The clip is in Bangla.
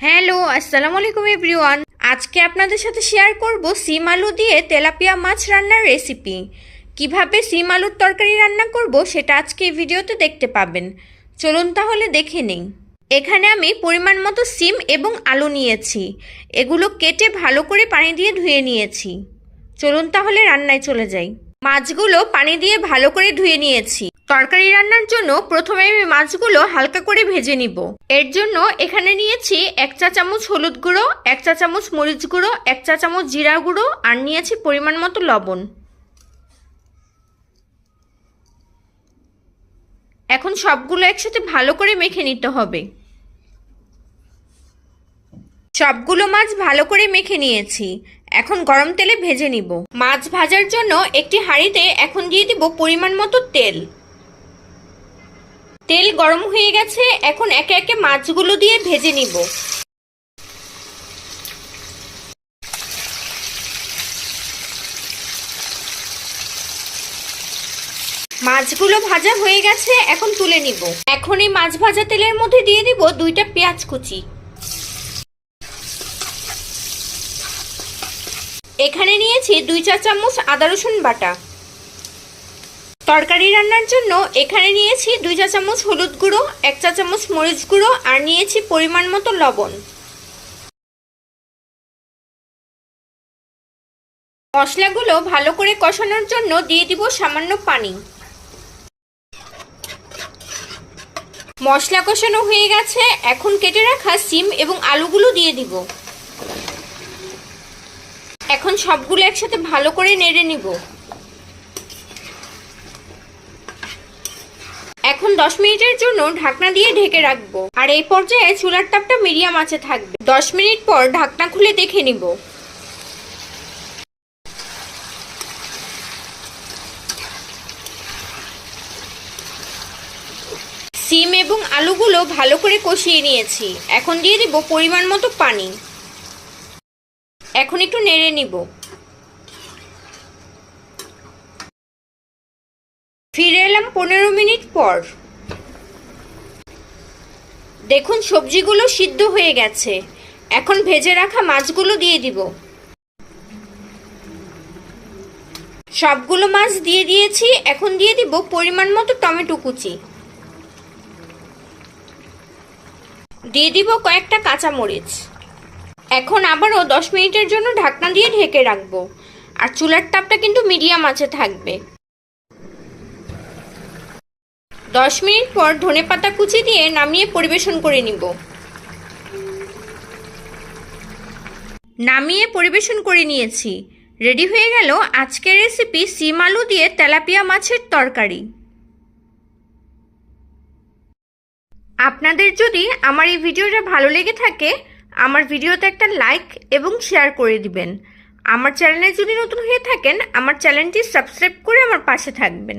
হ্যালো আসসালামু আলাইকুম এভরিওয়ান। আজকে আপনাদের সাথে শেয়ার করব সিম আলু দিয়ে তেলাপিয়া মাছ রান্নার রেসিপি কীভাবে সিম আলুর তরকারি রান্না করব সেটা আজকে এই ভিডিওতে দেখতে পাবেন। চলুন তাহলে দেখে নিই। এখানে আমি পরিমাণ মতো সিম এবং আলু নিয়েছি। এগুলো কেটে ভালো করে পানি দিয়ে ধুয়ে নিয়েছি। চলুন তাহলে রান্নায় চলে যাই। মাছগুলো পানি দিয়ে ভালো করে ধুয়ে নিয়েছি। তরকারি রান্নার জন্য প্রথমে আমি মাছগুলো হালকা করে ভেজে নিব। এর জন্য এখানে নিয়েছি এক চা চামচ হলুদ গুঁড়ো, এক চা চামচ মরিচ গুঁড়ো, এক চা চামচ জিরা গুঁড়ো আর নিয়েছি পরিমাণ মতো লবণ। এখন সবগুলো একসাথে ভালো করে মেখে নিতে হবে। সবগুলো মাছ ভালো করে মেখে নিয়েছি। এখন গরম তেলে ভেজে নিব। মাছ ভাজার জন্য একটি হাঁড়িতে এখন দিয়ে দিব পরিমাণ মতো তেল। তেল গরম হয়ে গেছে, এখন একে একে মাছগুলো দিয়ে ভেজে নিব। মাছগুলো ভাজা হয়ে গেছে, এখন তুলে নিব। এখন এই মাছ ভাজা তেলের মধ্যে দিয়ে দিব দুইটা পেঁয়াজ কুচি। এখানে নিয়েছি দুই চা চামচ আদা রসুন বাটা। তরকারি রান্নার জন্য এখানে নিয়েছি দুই চা চামচ হলুদ গুঁড়ো, এক চা চামচ মরিচ গুঁড়ো আর নিয়েছি পরিমাণ মতো লবণ। মশলাগুলো ভালো করে কষানোর জন্য দিয়ে দিব সামান্য পানি। মশলা কষানো হয়ে গেছে, এখন কেটে রাখা সিম এবং আলুগুলো দিয়ে দিব। এখন সবগুলো একসাথে ভালো করে নেড়ে নিব। এখন দশ মিনিটের জন্য ঢাকনা দিয়ে ঢেকে রাখব। আর এই পর্যায়ে চুলার তাপটা মিডিয়াম আছে থাকবে। দশ মিনিট পর ঢাকনা খুলে দেখে নিব। সিম এবং আলুগুলো ভালো করে কষিয়ে নিয়েছি। এখন দিয়ে দিব পরিমাণ মতো পানি। এখন একটু নেড়ে নিব। পনেরো মিনিট পর। দেখুন, সবজিগুলো সিদ্ধ হয়ে গেছে। এখন ভেজে রাখা মাছগুলো দিয়ে দিব। সবগুলো মাছ দিয়ে দিয়েছি। এখন দিয়ে দিব পরিমাণ মতো টমেটো কুচি। দিয়ে দিব কয়েকটা কাঁচামরিচ। এখন আবারও দশ মিনিটের জন্য ঢাকনা দিয়ে ঢেকে রাখব। আর চুলার তাপটা কিন্তু মিডিয়াম আছে থাকবে। দশ মিনিট পর ধনে পাতা কুচি দিয়ে নামিয়ে পরিবেশন করে নিব। নামিয়ে পরিবেশন করে নিয়েছি। রেডি হয়ে গেল আজকের রেসিপি সিম আলু দিয়ে তেলাপিয়া মাছের তরকারি। আপনাদের যদি আমার এই ভিডিওটা ভালো লেগে থাকে, আমার ভিডিওতে একটা লাইক এবং শেয়ার করে দিবেন। আমার চ্যানেলে যদি নতুন হয়ে থাকেন, আমার চ্যানেলটি সাবস্ক্রাইব করে আমার পাশে থাকবেন।